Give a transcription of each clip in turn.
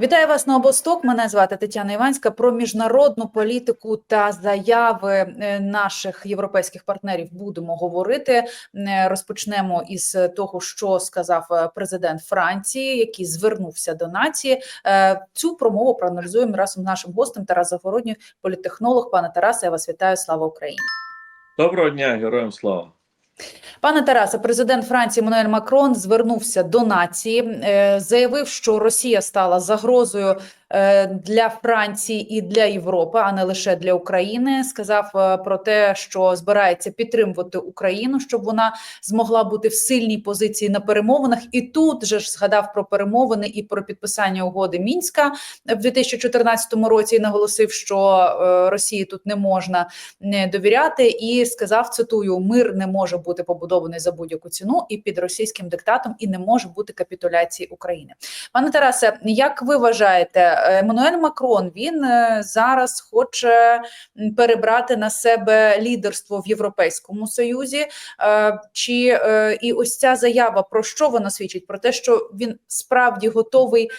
Вітаю вас на обосток. Мене звати Тетяна Іванська. Про міжнародну політику та заяви е, наших європейських партнерів будемо говорити. Е, Розпочнемо із того, що сказав е, президент Франції, який звернувся до нації. Цю промову проаналізуємо разом з нашим гостем Тарас Загородній, політтехнолог. Пане Тарасе, я вас вітаю. Слава Україні. Доброго дня, героям слава. Пане Тарасе, президент Франції Мануель Макрон звернувся до нації, е, заявив, що Росія стала загрозою для Франції і для Європи, а не лише для України. Сказав е, про те, що збирається підтримувати Україну, щоб вона змогла бути в сильній позиції на перемовинах. І тут же ж згадав про перемовини і про підписання угоди мінська в 2014 році. і Наголосив, що е, Росії тут не можна не довіряти, і сказав: цитую: мир не може бути побудований за будь-яку ціну і під російським диктатом, і не може бути капітуляції України. Пане Тарасе, як ви вважаєте, Еммануель Макрон він е, зараз хоче перебрати на себе лідерство в Європейському Союзі? Е, Чи е, і ось ця заява про що вона свідчить? Про те, що він справді готовий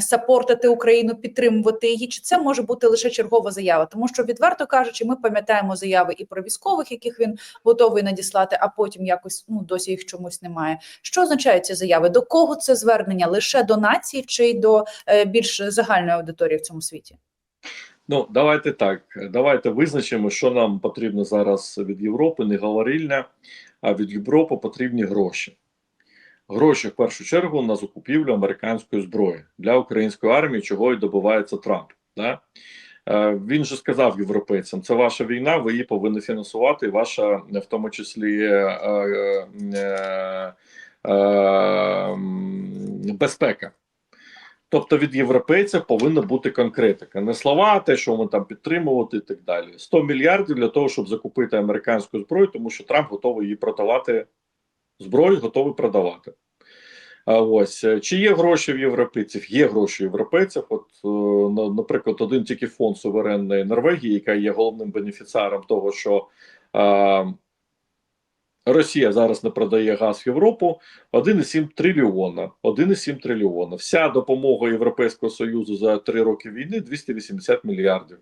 сапортити Україну, підтримувати її? Чи це може бути лише чергова заява? Тому що відверто кажучи, ми пам'ятаємо заяви і про військових, яких він готовий надіслати, а потім якось ну досі їх чомусь немає. Що означають ці заяви? До кого це звернення? Лише до нації чи й до більш загальної аудиторії в цьому світі? Ну, давайте так. Давайте визначимо, що нам потрібно зараз від Європи, не говорильня, а від Європи потрібні гроші. Гроші в першу чергу на закупівлю американської зброї для української армії, чого і добивається Трамп. Да? Е, Він же сказав європейцям: це ваша війна, ви її повинні фінансувати, ваша в тому числі е, е, е, е, безпека. Тобто від європейців повинна бути конкретика. Не слова, те, що ми там підтримувати і так далі. 100 мільярдів для того, щоб закупити американську зброю, тому що Трамп готовий її продавати зброю, готовий продавати. А ось е, чи є гроші в європейців? Є гроші в європейців. От, е, наприклад, один тільки фонд суверенної Норвегії, яка є головним бенефіціаром того, що Росія зараз не продає газ в Європу 1,7 трильйона. 1,7 трильйона. Вся допомога Європейського Союзу за три роки війни 280 мільярдів.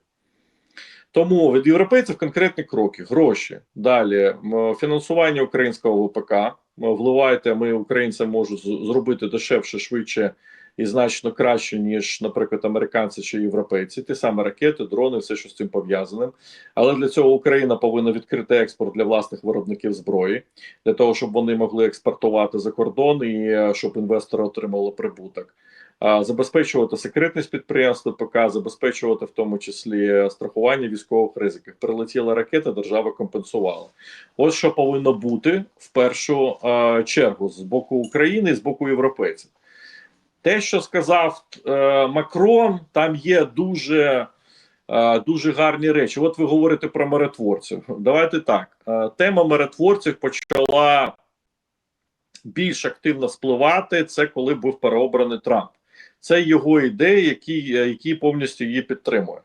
Тому від європейців конкретні кроки, гроші. Далі фінансування українського ВПК. Вливайте, ми українці можуть зробити дешевше, швидше і значно краще, ніж, наприклад, американці чи європейці. Ті самі ракети, дрони, все, що з цим пов'язаним. Але для цього Україна повинна відкрити експорт для власних виробників зброї, для того, щоб вони могли експортувати за кордон і е, щоб інвестори отримали прибуток. Забезпечувати секретність підприємств ПК, забезпечувати в тому числі страхування військових ризиків. Прилетіла ракета, держава компенсувала. Ось що повинно бути в першу е, чергу з боку України і з боку європейців. Те, що сказав е, Макрон, там є дуже, е, дуже гарні речі. От ви говорите про миротворців. Давайте так. Е, тема миротворців почала більш активно спливати. Це коли був переобраний Трамп. Це його ідеї, які, які повністю її підтримує.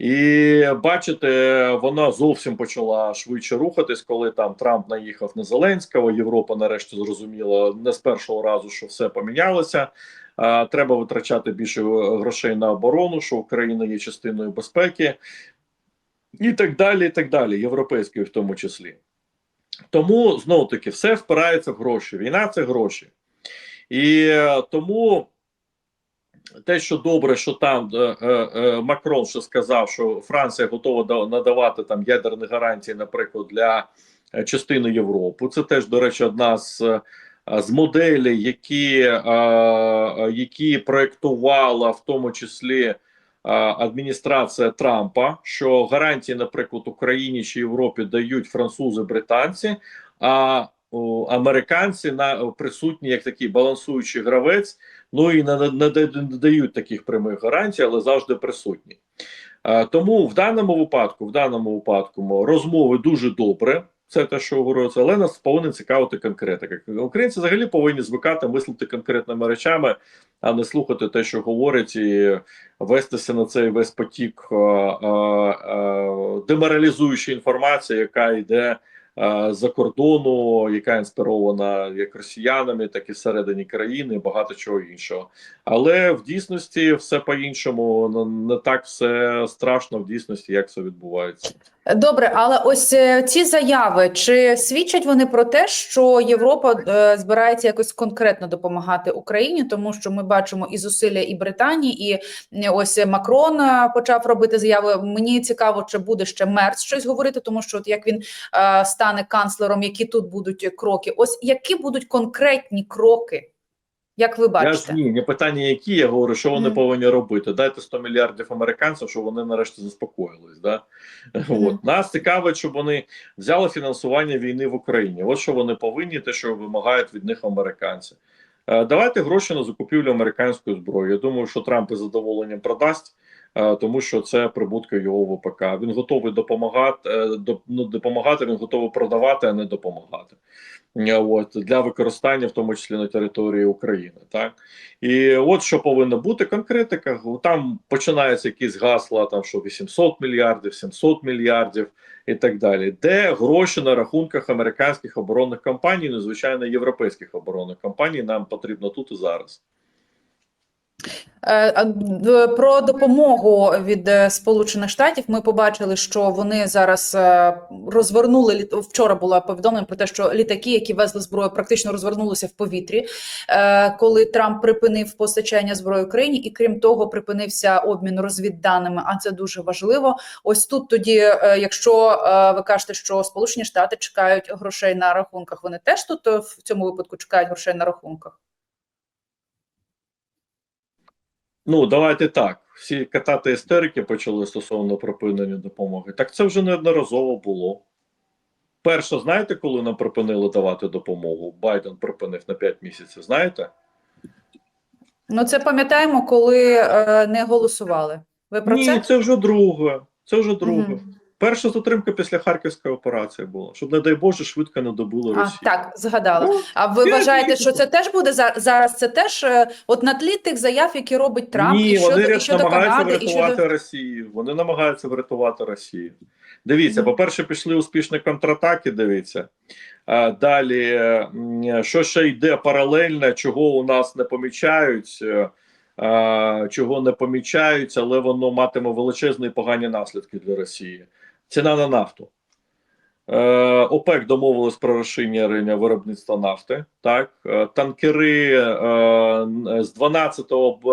І бачите, вона зовсім почала швидше рухатись, коли там Трамп наїхав на Зеленського. Європа нарешті зрозуміла не з першого разу, що все помінялося. Треба витрачати більше грошей на оборону, що Україна є частиною безпеки, і так далі. І так далі, європейської в тому числі. Тому знову таки все впирається в гроші. Війна це гроші. І е, тому те, що добре, що там е, е, е, Макрон ще сказав, що Франція готова да- надавати там ядерні гарантії, наприклад, для е, частини Європи. Це теж, до речі, одна з, е, з моделей, які, е, які проєктувала в тому числі адміністрація Трампа, що гарантії, наприклад, Україні чи Європі дають французи, британці. А американці на присутні як такий балансуючий гравець. Ну і не, дають таких прямих гарантій, але завжди присутні. Тому в даному випадку, в даному випадку, розмови дуже добре. Це те, що говориться, але нас повинен цікавити конкретика. Українці взагалі повинні звикати мислити конкретними речами, а не слухати те, що говорять, і вестися на цей весь потік деморалізуючої інформації, яка йде за кордону, яка інспірована як росіянами, так і всередині країни, багато чого іншого. Але в дійсності все по-іншому ну, не так все страшно в дійсності, як це відбувається. Добре, але ось е, ці заяви чи свідчать вони про те, що Європа е, збирається якось конкретно допомагати Україні, тому що ми бачимо і зусилля і Британії, і е, ось Макрон е, почав робити заяви. Мені цікаво, чи буде ще Мерц щось говорити, тому що от як він е, стане канцлером, які тут будуть кроки? Ось які будуть конкретні кроки, як ви Я бачите? ж ні, не питання, які я говорю, що вони Мгм. повинні робити. Дайте 100 мільярдів американців, щоб вони нарешті заспокоїлись. Да? Мгм. От нас цікавить, щоб вони взяли фінансування війни в Україні. От що вони повинні, те, що вимагають від них американці. Е, Давайте гроші на закупівлю американської зброї. Я думаю, що Трамп із задоволенням продасть. Е, Тому що це прибутки його ВПК. Він готовий допомагати е, ну, допомагати. Він готовий продавати, а не допомагати. Е, От для використання, в тому числі на території України, так і от що повинна бути конкретика. Там починаються якісь гасла, там що 800 мільярдів, 700 мільярдів і так далі. Де гроші на рахунках американських оборонних компаній, ну звичайно, європейських оборонних компаній, нам потрібно тут і зараз. Е, Про допомогу від е, Сполучених Штатів ми побачили, що вони зараз е, розвернули вчора. Було повідомлення про те, що літаки, які везли зброю, практично розвернулися в повітрі, коли Трамп припинив постачання зброї Україні, і крім того, припинився обмін розвідданими. А це дуже важливо. Ось тут тоді, якщо ви кажете, що Сполучені Штати чекають грошей на рахунках, вони теж тут в цьому випадку чекають грошей на рахунках. Ну давайте так. Всі катати істерики почали стосовно припинення допомоги. Так це вже неодноразово було. Перше, знаєте, коли нам припинили давати допомогу? Байден припинив на 5 місяців. Знаєте? Ну, це пам'ятаємо, коли е, не голосували. Ви про Ні, це? це вже друге. Це вже друге. Мгм. Перша затримка після Харківської операції була, щоб, не дай Боже, швидко не добили А, так, згадала. Ну, А ви я вважаєте, що це теж буде за- зараз? Це теж е, от на тлі тих заяв, які робить Трамп, Ні, і щодо, вони і щодо намагаються Канади, і врятувати щодо Росію. Вони намагаються врятувати Росію. Дивіться, по-перше, пішли успішні контратаки. Дивіться. Далі, що ще йде паралельно, чого у нас не помічають, е, чого не помічають, але воно матиме величезні і погані наслідки для Росії. Ціна на нафту. Е, ОПЕК домовилось про розширення виробництва нафти. Так, Е, танкери е, з 12 б-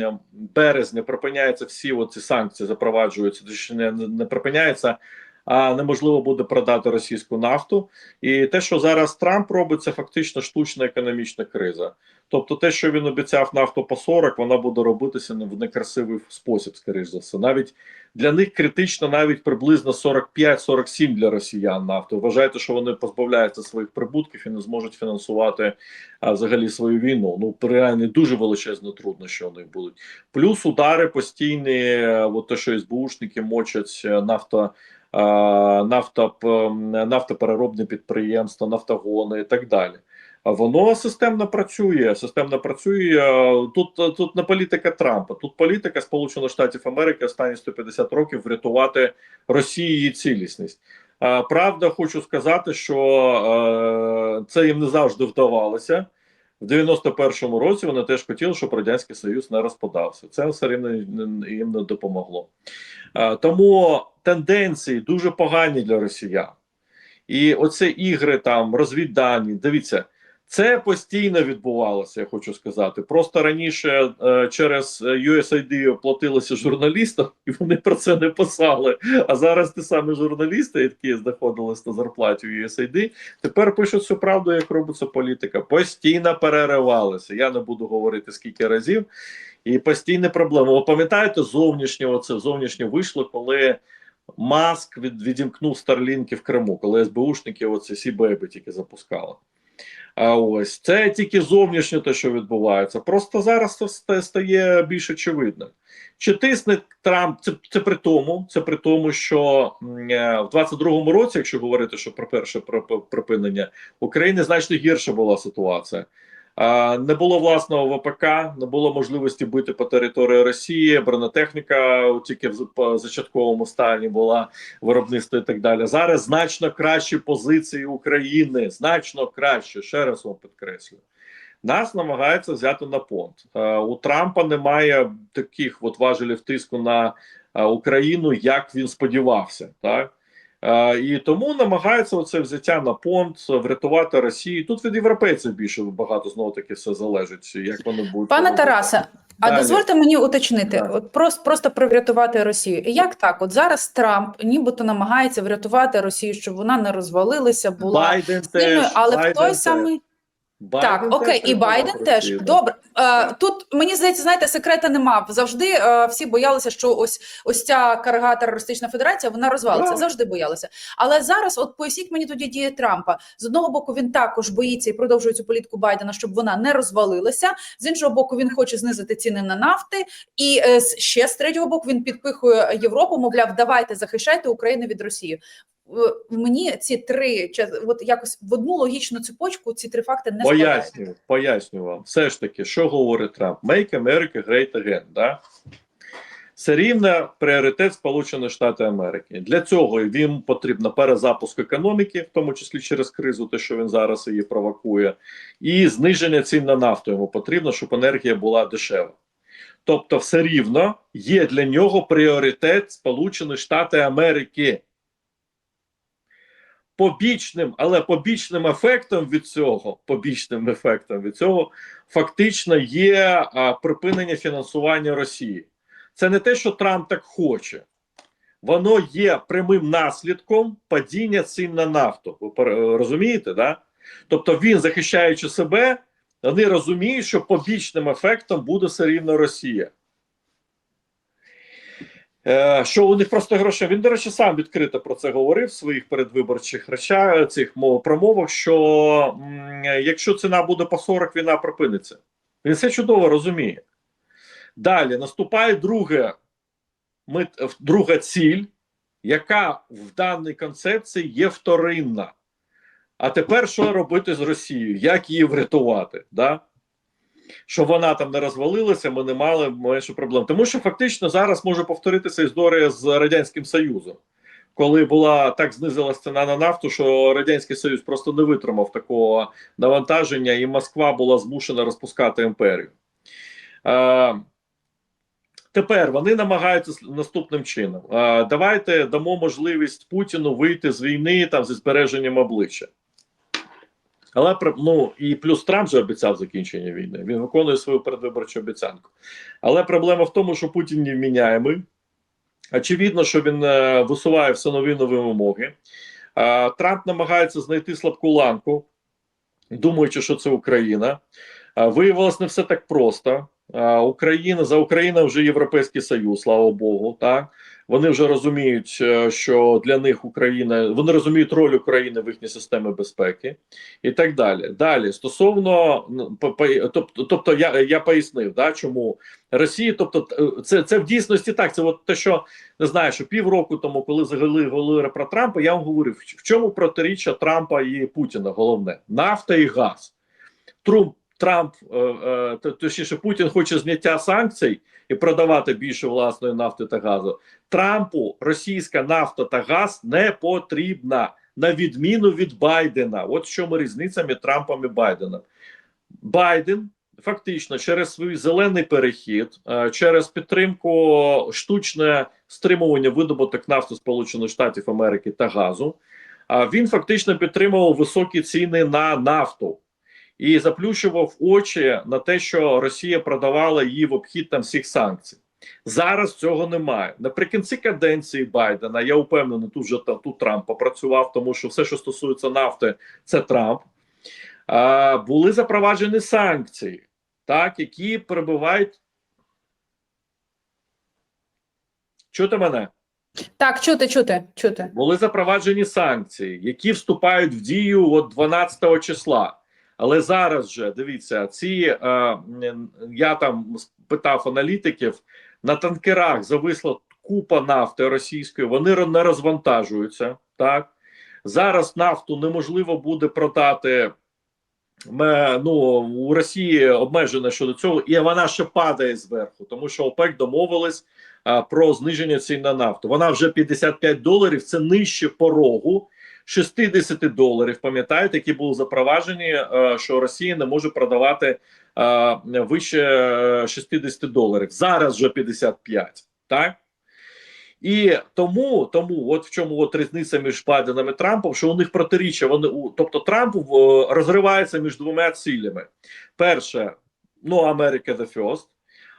е, березня припиняються всі оці санкції, запроваджуються, не, не припиняються, а неможливо буде продати російську нафту. І те, що зараз Трамп робить, це фактично штучна економічна криза. Тобто, те, що він обіцяв нафту по 40, вона буде робитися в некрасивий спосіб, скоріш за все. Навіть для них критично навіть приблизно 45-47 для росіян нафти. Вважаєте, що вони позбавляються своїх прибутків і не зможуть фінансувати а, взагалі свою війну. Ну реально дуже величезні труднощі у них будуть. Плюс удари постійні, е, от те, що СБУшники мочать е, нафта. е, Нафта, підприємства, нафтогони і так далі. Воно системно працює. Системно працює е, тут. Тут не політика Трампа, тут політика Сполучених Штатів Америки останні 150 років врятувати Росії її цілісність. Е, Правда, хочу сказати, що е, це їм не завжди вдавалося. В 91-му році вони теж хотіли, щоб радянський Союз не розпадався. Це все рівно їм не допомогло. Тому тенденції дуже погані для росіян. І оце ігри там розвіддані. Дивіться, це постійно відбувалося, я хочу сказати. Просто раніше е, через USAID платилися журналістам, і вони про це не писали. А зараз ті самі журналісти, які знаходились на зарплаті в USAID, тепер пишуть всю правду, як робиться політика. Постійно переривалися. Я не буду говорити скільки разів. І постійні проблеми. Ви пам'ятаєте, зовнішнього це зовнішнє вийшло, коли Маск від, відімкнув Старлінки в Криму, коли СБУшники оці сі бейби тільки запускали. А ось це тільки зовнішнє те, що відбувається. Просто зараз це стає більш очевидним. Чи тисне Трамп? Це, це при тому, це при тому, що е, в 22-му році, якщо говорити, що про перше припинення України, значно гірша була ситуація. Не було власного ВПК, не було можливості бити по території Росії. Бронетехніка тільки в зачатковому стані була виробництво і так далі. Зараз значно кращі позиції України, значно краще. Ще раз вам підкреслюю. Нас намагаються взяти на понт. У Трампа немає таких от важелів тиску на Україну, як він сподівався, так. Е, І тому намагається оце взяття на понт, врятувати Росію. Тут від європейців більше багато знову таки все залежить, як вони будуть Пане робити. Тарасе, а Далі. дозвольте мені уточнити, Далі. от просто, просто про врятувати Росію. Як так? От зараз Трамп нібито намагається врятувати Росію, щоб вона не розвалилася, була Байден сильною, теж, але в той теж. самий Байден так, теж окей, і Байден теж Росію, добре. Е, тут мені здається, знаєте, секрета нема. Завжди е, всі боялися, що ось ось ця карга терористична федерація вона розвалиться. Так. Завжди боялися. Але зараз, от поясніть мені тоді дії Трампа. З одного боку, він також боїться і продовжує цю політику Байдена, щоб вона не розвалилася. З іншого боку, він хоче знизити ціни на нафти. І е, ще з третього боку він підпихує Європу. Мовляв, давайте захищайте Україну від Росії. В- Мені ці три от якось в одну логічну цепочку ці три факти не складають. Пояснюю, пояснюю вам. Все ж таки, що говорить Трамп? Make America Great Again, да? Це рівне пріоритет Сполучених Штатів Америки. Для цього їм потрібно перезапуск економіки, в тому числі через кризу, те, що він зараз її провокує, і зниження цін на нафту йому потрібно, щоб енергія була дешева. Тобто, все рівно є для нього пріоритет Сполучених Штатів Америки. Побічним, але побічним ефектом від цього, побічним ефектом від цього, фактично є а, припинення фінансування Росії. Це не те, що Трамп так хоче, воно є прямим наслідком падіння цін на нафту. Ви розумієте, да? Тобто він, захищаючи себе, вони розуміють, що побічним ефектом буде все рівно Росія. Е, що у них просто гроші. Він, до речі, сам відкрито про це говорив в своїх передвиборчих речах, цих мов, промовах, що якщо ціна буде по 40, війна припиниться. Він все чудово розуміє. Далі наступає друге, друга ціль, яка в даній концепції є вторинна. А тепер що робити з Росією? Як її врятувати? Да? Щоб вона там не розвалилася, ми не мали менше проблем. Тому що фактично зараз може повторитися історія з Радянським Союзом, коли була так знизилась ціна на нафту, що Радянський Союз просто не витримав такого навантаження, і Москва була змушена розпускати імперію. Е, Тепер вони намагаються наступним чином: Е, давайте дамо можливість Путіну вийти з війни там зі збереженням обличчя. Але ну і плюс Трамп же обіцяв закінчення війни. Він виконує свою передвиборчу обіцянку. Але проблема в тому, що Путін невміняємий. Очевидно, що він е, висуває все нові нові вимоги. Трамп намагається знайти слабку ланку, думаючи, що це Україна. Виявилось не все так просто. Україна за Україна вже Європейський Союз, слава Богу. Так вони вже розуміють, е, що для них Україна вони розуміють роль України в їхній системі безпеки і так далі. Далі стосовно тобто, тобто я, я пояснив, да, чому Росії, тобто це, це в дійсності так. Це от те, що не знаю, що півроку тому, коли загали говорили про Трампа, я вам говорив, в чому протиріччя Трампа і Путіна головне нафта і газ. Трумп Трамп, е, е, то- точніше, Путін хоче зняття санкцій і продавати більше власної нафти та газу. Трампу російська нафта та газ не потрібна, на відміну від Байдена. От в чому різниця між Трампом і Байденом. Байден фактично через свій зелений перехід, е, через підтримку штучне стримування видобуток нафти Сполучених Штатів Америки та газу. а Він фактично підтримував високі ціни на нафту і заплющував очі на те, що Росія продавала її в обхід там всіх санкцій. Зараз цього немає. Наприкінці каденції Байдена, я впевнений, тут вже та- тут Трамп попрацював, тому що все, що стосується нафти, це Трамп. А, були запроваджені санкції, так, які перебувають. Чути мене? Так, чути, чути, чути. були запроваджені санкції, які вступають в дію от 12 числа. Але зараз же дивіться, ці е, я там питав аналітиків на танкерах зависла купа нафти російської. Вони не розвантажуються. Так зараз нафту неможливо буде продати Ме- ну, у Росії обмежена щодо цього, і вона ще падає зверху, тому що ОПЕК домовились а, про зниження цін на нафту. Вона вже 55 доларів, це нижче порогу 60 доларів. Пам'ятаєте, які були запроваджені, е, що Росія не може продавати е, вище е, 60 доларів. Зараз вже 55, так? І тому, тому, от в чому от різниця між Байденом і Трампом, що у них протиріччя. Вони у тобто Трамп е, розривається між двома цілями. Перше, ну Америка the first,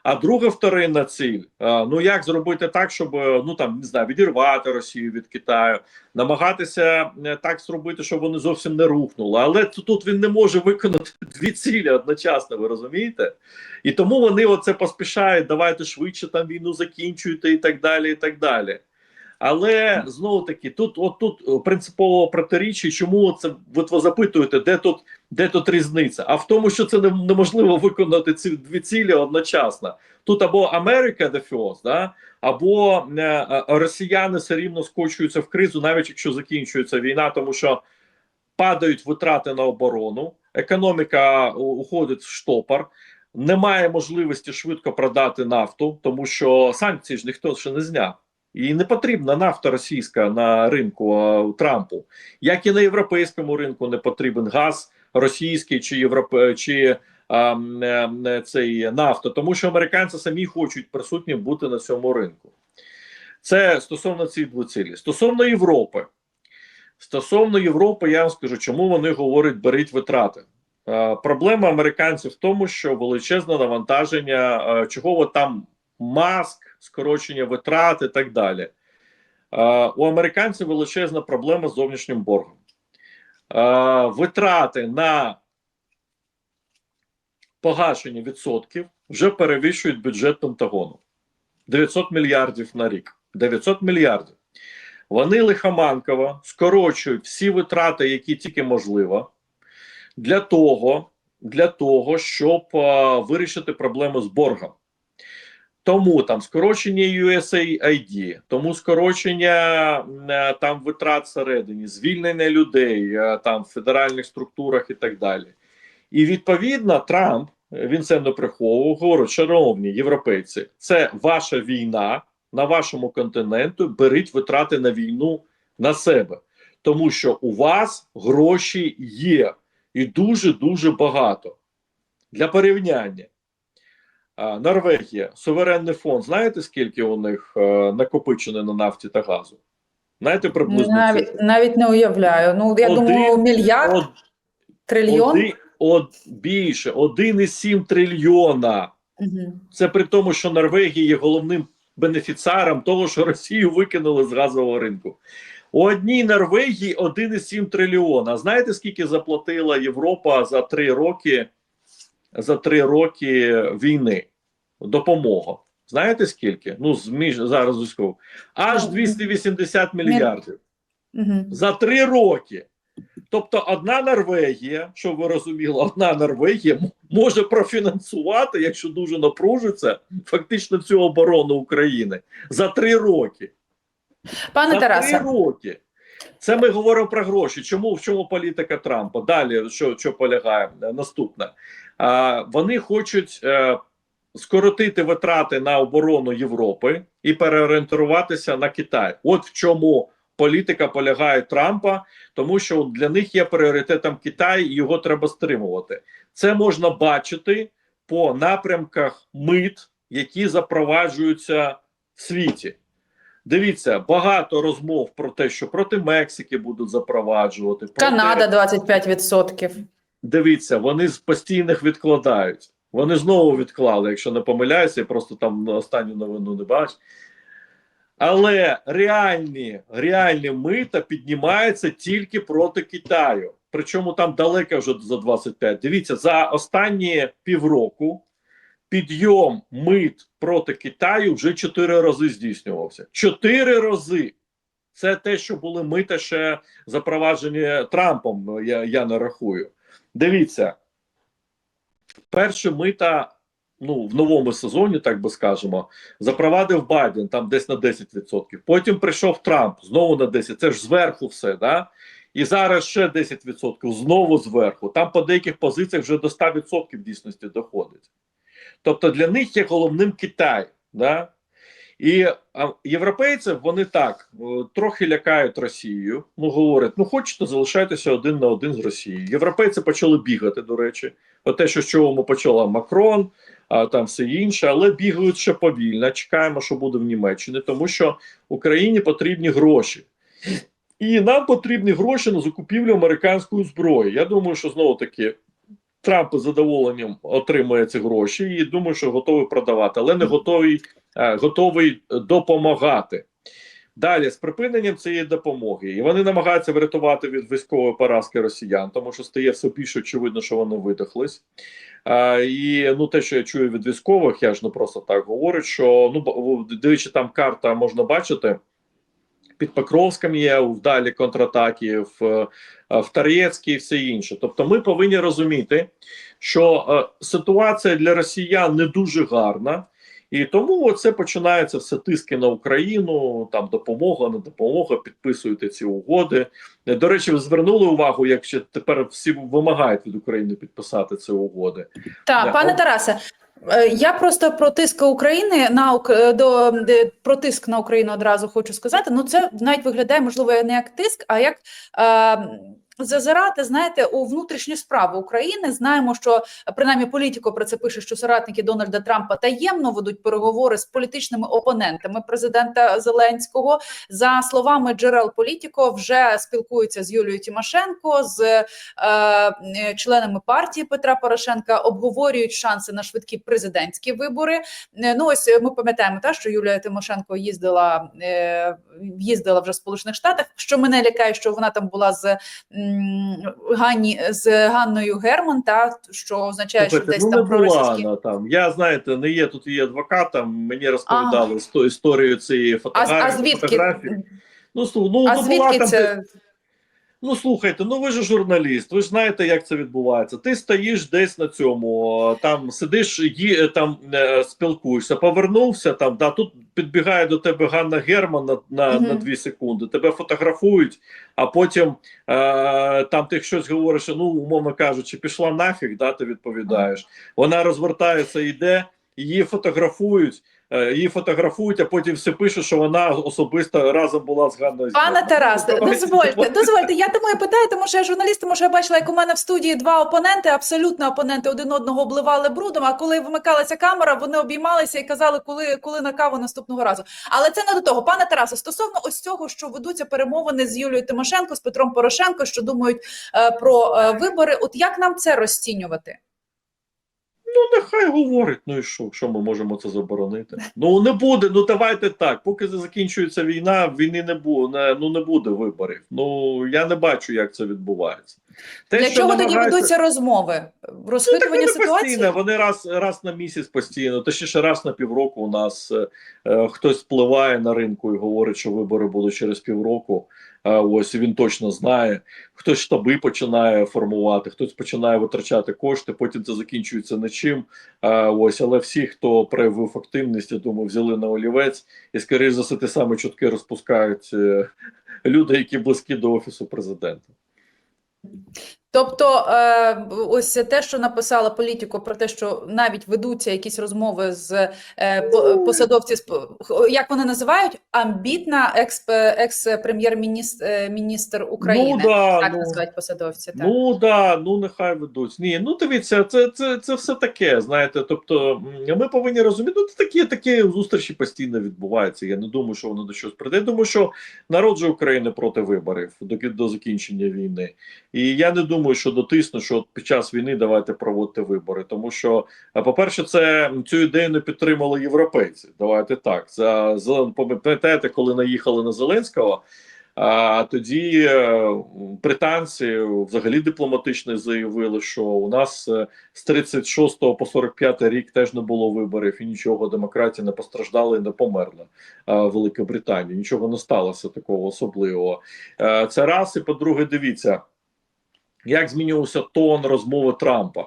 а друга вторинна ціль. е, ну як зробити так, щоб е, ну там не знаю, відірвати Росію від Китаю, намагатися е, так зробити, щоб вони зовсім не рухнули. Але тут, він не може виконати дві цілі одночасно. Ви розумієте? І тому вони оце поспішають, давайте швидше там війну закінчуйте і так далі. і так далі. Але знову таки, тут от тут принципово протиріччя, чому це ви запитуєте, де тут де тут різниця? А в тому, що це неможливо виконати ці дві цілі одночасно. Тут або Америка the first, да, або е, е, росіяни все рівно скочуються в кризу, навіть якщо закінчується війна, тому що падають витрати на оборону, економіка уходить в штопор. Немає можливості швидко продати нафту, тому що санкції ж ніхто ще не зняв. І не потрібна нафта російська на ринку а, Трампу, як і на європейському ринку не потрібен газ російський чи європе чи а, е, цей нафта, тому що американці самі хочуть присутні бути на цьому ринку. Це стосовно цих двох цілей. Стосовно Європи, стосовно Європи, я вам скажу, чому вони говорять беріть витрати. Е, Проблема американців в тому, що величезне навантаження, е, чого там маск, скорочення витрат і так далі. Е, У американців величезна проблема з зовнішнім боргом. Е, Витрати на погашення відсотків вже перевищують бюджет Пентагону 900 мільярдів на рік. 900 мільярдів. Вони лихоманково скорочують всі витрати, які тільки можливо, для того, для того щоб а, вирішити проблему з боргом. Тому там скорочення USAID, тому скорочення е, там витрат всередині, звільнення людей е, там в федеральних структурах і так далі. І відповідно Трамп він це не приховував. Говорить, шановні європейці, це ваша війна на вашому континенту. Беріть витрати на війну на себе, тому що у вас гроші є і дуже дуже багато. Для порівняння. Норвегія, суверенний фонд. Знаєте, скільки у них е, накопичено на нафті та газу? Знаєте приблизно Навіть, цифру? навіть не уявляю. Ну, я Один- думаю, мільярд, Од- трильйон. Один, од, більше 1,7 трильйона. Мгм. Це при тому, що Норвегія є головним бенефіціаром того, що Росію викинули з газового ринку. У одній Норвегії 1,7 трильйона. Знаєте, скільки заплатила Європа за три роки за три роки війни? Допомога. Знаєте скільки? Ну, зміж зараз військово. Аж 280 мільярдів за три роки. Тобто, одна Норвегія, щоб ви розуміли, одна Норвегія може профінансувати, якщо дуже напружиться, фактично цю оборону України за три роки. Пане за Тарасе, три роки. Це ми говоримо про гроші. Чому в чому політика Трампа? Далі що, що полягає Е, наступне? А, вони хочуть е, скоротити витрати на оборону Європи і переорієнтуватися на Китай. От в чому політика полягає Трампа, тому що для них є пріоритетом Китай, і його треба стримувати. Це можна бачити по напрямках мит, які запроваджуються в світі. Дивіться, багато розмов про те, що проти Мексики будуть запроваджувати. проти- Канада 25%. Дивіться, вони з постійних відкладають. Вони знову відклали, якщо не помиляюся, я просто там останню новину не бачу. Але реальні, реальні мита піднімаються тільки проти Китаю. Причому там далеко вже за 25. Дивіться, за останні півроку підйом мит проти Китаю вже чотири рази здійснювався. Чотири рази. Це те, що були мита ще запроваджені Трампом, я, я не рахую. Дивіться, перше мита ну, в новому сезоні, так би скажемо, запровадив Байден там десь на 10%. Потім прийшов Трамп знову на 10%. Це ж зверху все. Да? І зараз ще 10% знову зверху. Там по деяких позиціях вже до 100% в дійсності доходить. Тобто для них є головним Китай. Да? І європейці вони так трохи лякають Росією. Ну говорять: ну хочете, залишайтеся один на один з Росією. Європейці почали бігати, до речі, те, що з чого ми почала Макрон, а там все інше, але бігають ще повільно. Чекаємо, що буде в Німеччині, тому що Україні потрібні гроші. І нам потрібні гроші на закупівлю американської зброї. Я думаю, що знову таки Трамп із задоволенням отримує ці гроші і думаю, що готовий продавати, але не готовий, е, готовий допомагати. Далі з припиненням цієї допомоги, і вони намагаються врятувати від військової поразки росіян, тому що стає все більш очевидно, що вони видохлись. А, і ну те, що я чую від військових, я ж не просто так говорю, що ну дивлячись, там карта можна бачити. Під Покровськом є вдалі контратаки, в, е, в Тарецькій і все інше. Тобто, ми повинні розуміти, що е, ситуація для росіян не дуже гарна, і тому це починається все тиски на Україну, там допомога, не допомога, підписуєте ці угоди. Е, До речі, ви звернули увагу, якщо тепер всі вимагають від України підписати ці угоди. Так, пане Тарасе, я просто про тиск України на е, до про тиск на Україну одразу хочу сказати. Ну, це навіть виглядає можливо не як тиск, а як. Е, Зазирати, знаєте, у внутрішні справи України знаємо, що принаймні політико про це пише, що соратники Дональда Трампа таємно ведуть переговори з політичними опонентами президента Зеленського. За словами джерел політико, вже спілкуються з Юлією Тимошенко, з е, членами партії Петра Порошенка, обговорюють шанси на швидкі президентські вибори. Е, Ну ось ми пам'ятаємо, та що Юлія Тимошенко їздила е, їздила вже в Сполучених Штатах. Що мене лякає, що вона там була з Ганні з Ганною Герман, та що означає, що десь ну там була проросійські. вона там. Я знаєте, не є тут є адвокатом. Мені розповідали сто- історію цієї фотографії. а звідки фотографії. Ну, ну, а ну, була там це? Ну слухайте, ну ви ж журналіст, ви ж знаєте, як це відбувається. Ти стоїш десь на цьому, там сидиш, ї, там е, спілкуєшся, повернувся там. Да, тут підбігає до тебе Ганна Герман на, на, угу. на дві секунди. Тебе фотографують, а потім е, там ти щось говориш, ну умовно кажучи, пішла нафіг, да, ти відповідаєш. Вона розвертається, йде, її фотографують. Е, Її фотографують, а потім все пишуть, що вона особисто разом була з Ганною. Пане Тарас, дозвольте, дозвольте. Я тому і питаю, тому що я журналіст, тому що я бачила, як у мене в студії два опоненти, абсолютно опоненти один одного обливали брудом. А коли вимикалася камера, вони обіймалися і казали, коли, коли на каву наступного разу. Але це не до того. Пане Тарасе, стосовно ось цього, що ведуться перемовини з Юлією Тимошенко, з Петром Порошенко, що думають е, про е, вибори. От як нам це розцінювати? Ну, нехай говорить. Ну і що, що ми можемо це заборонити? Ну не буде. Ну давайте так. Поки закінчується війна, війни не буде. Не, ну не буде виборів. Ну я не бачу, як це відбувається. Те, Для чого тоді ведуться розмови? Ну, так Розхитування вони ситуації? постійно, вони раз, раз на місяць постійно, точніше раз на півроку у нас е, е, хтось впливає на ринку і говорить, що вибори будуть через півроку. Ось він точно знає. Хтось штаби починає формувати, хтось починає витрачати кошти, потім це закінчується нічим. Ось, але всі, хто проявив активність, я думаю, взяли на олівець, і скоріш за все, ті самі чутки розпускають е, люди, які близькі до офісу президента. Тобто, е, ось те, що написала політико про те, що навіть ведуться якісь розмови з е, посадовці, з по- як вони називають, амбітна екс, екс-прем'єр-міністр е, міністр України. Ну, да, так ну, називають посадовці. Так. Ну да, ну нехай ведуть. Ні, ну дивіться, це, це, це все таке. Знаєте, тобто ми повинні розуміти, ну такі, такі зустрічі постійно відбуваються. Я не думаю, що воно до чогось прийде. Думаю, що народ же України проти виборів до, до закінчення війни. І я не думаю, що дотисну, що під час війни давайте проводити вибори. Тому що, а, по-перше, це цю ідею не підтримали європейці. Давайте так. За, пам'ятаєте, коли наїхали на Зеленського. А тоді е, британці взагалі дипломатично заявили, що у нас е, з 36 по 45 рік теж не було виборів і нічого демократія не постраждала і не померла е, в Великій Нічого не сталося такого особливого. Е, Це раз і по-друге, дивіться, як змінювався тон розмови Трампа.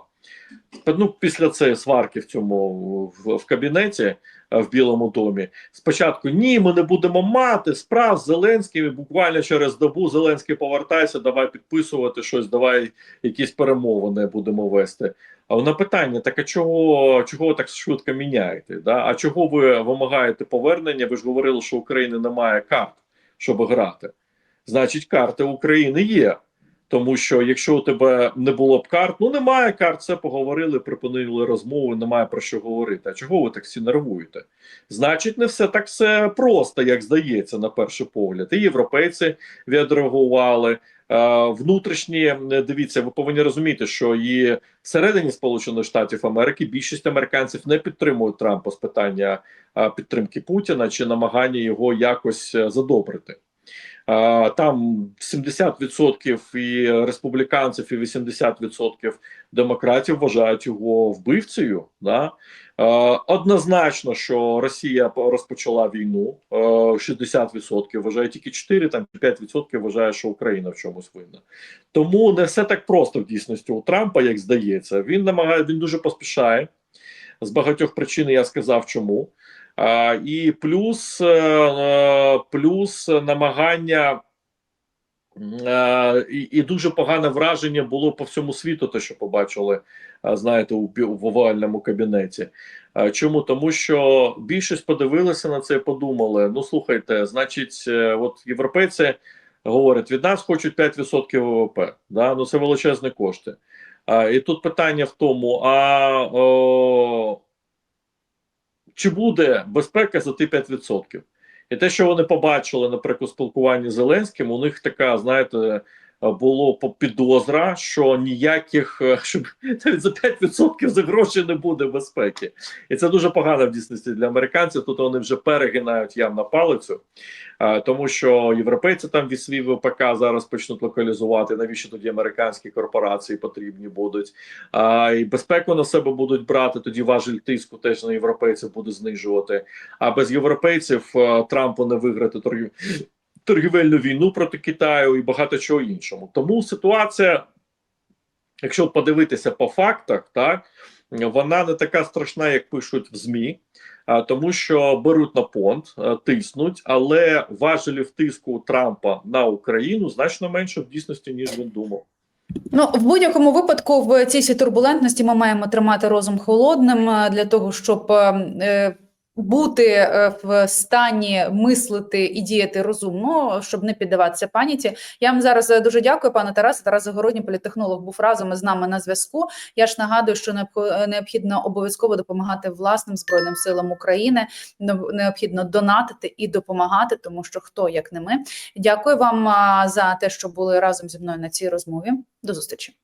Ну, після цієї сварки в цьому в, в кабінеті е, в Білому домі. Спочатку ні, ми не будемо мати справ з Зеленським. Буквально через добу Зеленський повертайся, давай підписувати щось, давай якісь перемовини будемо вести. А на питання: так а чого, чого так швидко міняєте? Да? А чого ви вимагаєте повернення? Ви ж говорили, що України немає карт, щоб грати. Значить, карти України є. Тому що якщо у тебе не було б карт, ну немає карт, все поговорили, припинили розмову, немає про що говорити. А чого ви так всі нервуєте? Значить, не все так все просто, як здається, на перший погляд. І європейці відреагували. Внутрішні е, дивіться, ви повинні розуміти, що і всередині Сполучених Штатів Америки більшість американців не підтримують Трампа з питання підтримки Путіна чи намагання його якось е, задобрити. Там 70% і республіканців, і 80% демократів вважають його вбивцею. Да? Однозначно, що Росія розпочала війну. е, 60% вважає тільки 4, там 5% вважає, що Україна в чомусь винна. Тому не все так просто в дійсності у Трампа, як здається. Він намагає, він дуже поспішає. З багатьох причин я сказав, чому. І плюс, е, е, плюс намагання. е, І, і дуже погане враження було по всьому світу, те, що побачили, знаєте, у, в овальному кабінеті. Чому? Тому що більшість подивилися на це і подумали: ну слухайте, значить, от європейці говорять, від нас хочуть 5% ВВП. Да? Ну це величезні кошти. І тут питання в тому: а о, чи буде безпека за ті 5%? І те, що вони побачили, наприклад, у спілкуванні з Зеленським, у них така, знаєте, було по- підозра, що ніяких е, щоб навіть за 5% за гроші не буде безпеки. І це дуже погано в дійсності для американців. Тут вони вже перегинають явно палицю, тому що європейці там від свій ВПК зараз почнуть локалізувати. Навіщо тоді американські корпорації потрібні будуть? А, і безпеку на себе будуть брати. Тоді важель тиску теж на європейців буде знижувати. А без європейців е, Трампу не виграти торгів торгівельну війну проти Китаю і багато чого іншому. Тому ситуація, якщо подивитися по фактах, так вона не така страшна, як пишуть в ЗМІ, тому що беруть на понт, тиснуть, але важелів тиску Трампа на Україну значно менше в дійсності, ніж він думав. Ну, в будь-якому випадку, в цій турбулентності ми маємо тримати розум холодним для того, щоб е, бути е, в стані мислити і діяти розумно, щоб не піддаватися паніці. Я вам зараз е, дуже дякую, пане Тарасе. Тарас Загородній, політтехнолог, був разом із нами на зв'язку. Я ж нагадую, що необх- необхідно обов'язково допомагати власним збройним силам України. Необхідно донатити і допомагати, тому що хто як не ми. Дякую вам за те, що були разом зі мною на цій розмові. До зустрічі.